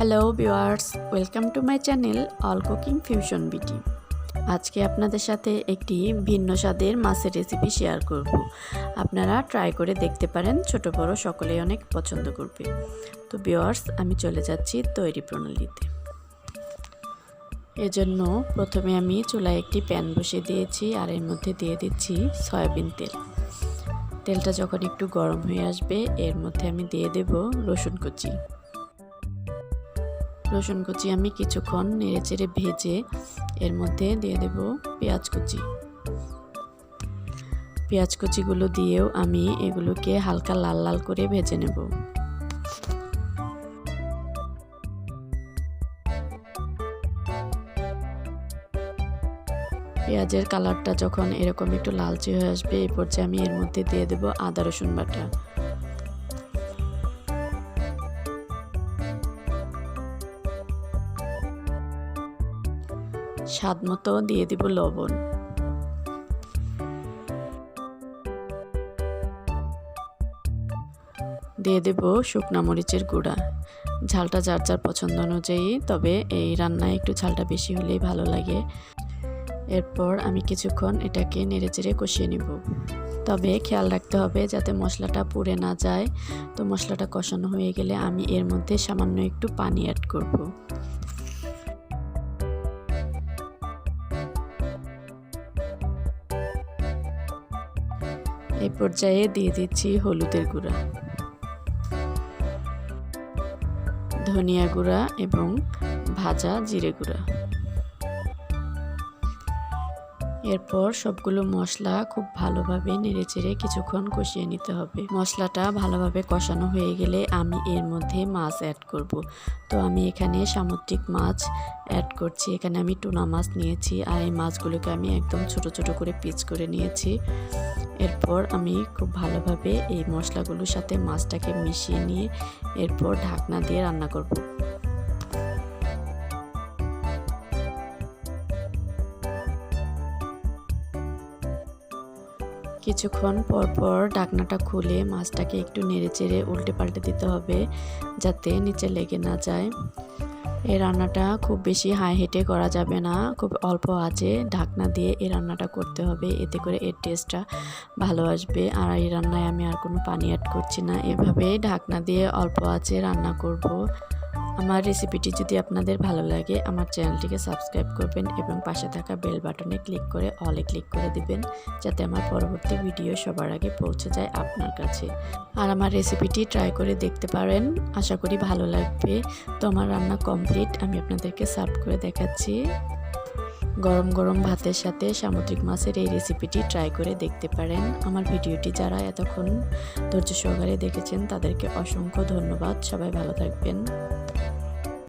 Hello viewers welcome to my channel all cooking fusion BT আজকে আপনাদের সাথে একটি ভিন্ন স্বাদের মাছের রেসিপি শেয়ার করব। আপনারা ট্রাই করে দেখতে পারেন, ছোট বড় সকলেই অনেক পছন্দ করবে। তো ভিউয়ার্স আমি চলে যাচ্ছি তৈরি প্রণালীতে। এজন্য প্রথমে আমি চুলায় একটি প্যান বসিয়ে দিয়েছি, আর এর মধ্যে দিয়ে দিচ্ছি সয়াবিন তেল। তেলটা যখন একটু গরম হয়ে আসবে, এর মধ্যে আমি দিয়ে দেব রসুন কুচি। রসুন কুচি আমি কিছুক্ষণ নেড়ে চেড়ে ভেজে এর মধ্যে দিয়ে দেব পেঁয়াজ কুচি। পেঁয়াজ কুচিগুলো দিয়েও আমি এগুলোকে হালকা লাল লাল করে ভেজে নেব। পেঁয়াজের কালারটা যখন এরকম একটু লালচে হয়ে আসবে এই পর্যায়ে আমি এর মধ্যে দিয়ে দেব আদা রসুন বাটা। স্বাদ মতো দিয়ে দিব লবণ। দিয়ে দেব শুকনা মরিচের গুঁড়া। ঝালটা যার যার পছন্দ অনুযায়ী, তবে এই রান্নায় একটু ঝালটা বেশি হলেই ভালো লাগে। এরপর আমি কিছুক্ষণ এটাকে নেড়েচেড়ে কষিয়ে নিব। তবে খেয়াল রাখতে হবে যাতে মশলাটা পুড়ে না যায়। তো মশলাটা কষানো হয়ে গেলে আমি এর মধ্যে সামান্য একটু পানি অ্যাড করব। এই পর্যায়ে দিয়ে দিচ্ছি হলুদের গুঁড়া। ধনিয়া গুঁড়া এবং ভাজা জিরে গুঁড়া। এরপর সবগুলো মশলা খুব ভালোভাবে নেড়েচেড়ে কিছুক্ষণ কষিয়ে নিতে হবে। মশলাটা ভালোভাবে কষানো হয়ে গেলে আমি এর মধ্যে মাছ অ্যাড করব। তো আমি এখানে সামুদ্রিক মাছ অ্যাড করছি। এখানে আমি টুনা মাছ নিয়েছি আর এই মাছগুলোকে আমি একদম ছোট ছোট করে পিচ করে নিয়েছি। এরপর আমি খুব ভালোভাবে এই মশলাগুলোর সাথে মাছটাকে মিশিয়ে নিয়ে এরপর ঢাকনা দিয়ে রান্না করব। কিছুক্ষণ পর পর ঢাকনাটা খুলে মাছটাকে একটু নেড়ে চেড়ে উল্টে পাল্টে দিতে হবে, যাতে নিচে লেগে না যায়। এই রান্নাটা খুব বেশি হাই হেঁটে করা যাবে না, খুব অল্প আছে। ঢাকনা দিয়ে এই রান্নাটা করতে হবে, এতে করে এর টেস্টটা ভালো আসবে। আর এই রান্নায় আমি আর কোনো পানি অ্যাড করছি না। এভাবে ঢাকনা দিয়ে অল্প আছে রান্না করব। আমার রেসিপিটি যদি আপনাদের ভালো লাগে, আমার চ্যানেলটিকে সাবস্ক্রাইব করবেন এবং পাশে থাকা বেল বাটনে ক্লিক করে অলে ক্লিক করে দিবেন, যাতে আমার পরবর্তী ভিডিও সবার আগে পৌঁছে যায় আপনার কাছে। আর আমার রেসিপিটি ট্রাই করে দেখতে পারেন, আশা করি ভালো লাগবে। তো আমার রান্না কমপ্লিট আমি আপনাদেরকে সার্ভ করে দেখাচ্ছি। গরম গরম ভাতের সাথে সামুদ্রিক মাছের এই রেসিপিটি ট্রাই করে দেখতে পারেন। আমার ভিডিওটি যারা এতক্ষণ ধৈর্য সহকারে দেখেছেন, তাদেরকে অসংখ্য ধন্যবাদ। সবাই ভালো থাকবেন।